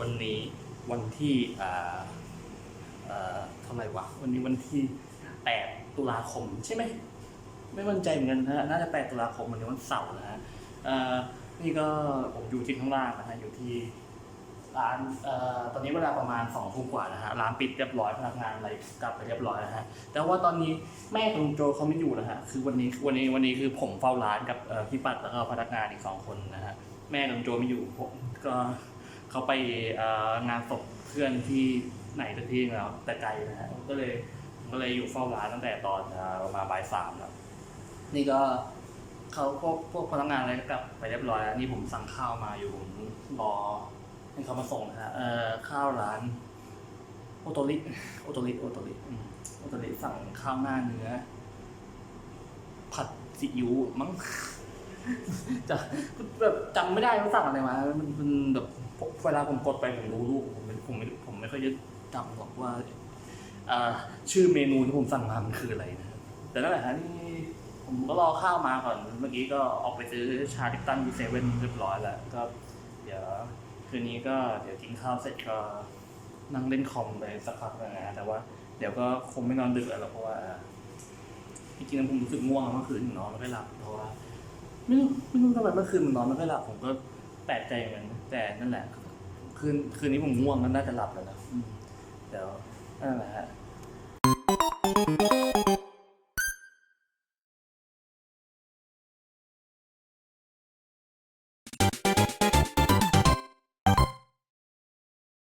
วันนี้วันที่เอ่อท่าไหร่วะวันนี้วันที่แปดตุลาคมใช่ไหมไม่มั่นใจเหมือนกันนะฮะน่าจะแปดตุลาคมวันนี้วันเสาร์นะฮะนี่ก็ผมอยู่ที่ข้างล่างนะฮะอยู่ที่ร้านตอนนี้เวลาประมาณสองทุ่มกว่านะฮะร้านปิดเรียบร้อยพนักงานอะไรกลับไปเรียบร้อยนะฮะแต่ว่าตอนนี้แม่ของลุงโจเขาไม่อยู่นะฮะคือวันนี้วันนี้วันนี้คือผมเฝ้าร้านกับพี่ปัดแล้วก็พนักงานอีกสองคนนะฮะแม่ของโจไม่อยู่ผมก็ เขาไปงานศพเพื่อนที่ไหนสักที่หนแล้วแต่ไกลนะฮะก็เลยก็เลยอยู่เฝ้าร้านตั้งแต่ตอนประมาณบ่ายสามแล้วนี่ก็เขาพวกพวกพนักงานอะไรก็กลับไปเรียบร้อยแล้วนี่ผมสั่งข้าวมาอยู่ผมรอให้เขามาส่งนะฮะเอ่อข้าวร้านโอโตริโอโตริโอโตริโอโตริสั่งข้าวหน้าเนื้อ ผัดซีอิ๊วมั้งจะแบบจำไม่ได้ว่าสั่งอะไรมามันมันแบบ เวลาผมกดไปผมรู้รูปผมไม่ผมไม่ผมไม่ค่อยจะจำหรอกว่าอ่าชื่อเมนูที่ผมสั่งมามันคืออะไรนะแต่นั่นแหละฮะนี่ผมก็รอข้าวมาก่อน เมื่อกี้ก็ออกไปซื้อชาดิปตันที่เซเว่นเรียบร้อยแล้วก็เดี๋ยวคืนนี้ก็เดี๋ยวกินข้าวเสร็จก็นั่งเล่นคอมไปสักพักหนึงนะแต่ว่าเดี๋ยวก็คงไม่นอนดึกแล้วหรอกเพราะว่าจริงๆผมรู้สึกง่วงเมื่อคืนนอนไม่ค่อยหลับเพราะว่าไม่รู้ไม่รู้ทำไมเมื่อคืนนอนไม่ค่อยหลับผมก็ แปลกใจเหมือนกันแต่นั่นแหละ คืนคืนนี้ผมง่วงก็น่าจะหลับแล้วนะอืมเดี๋ยวนั่นแหละฮะ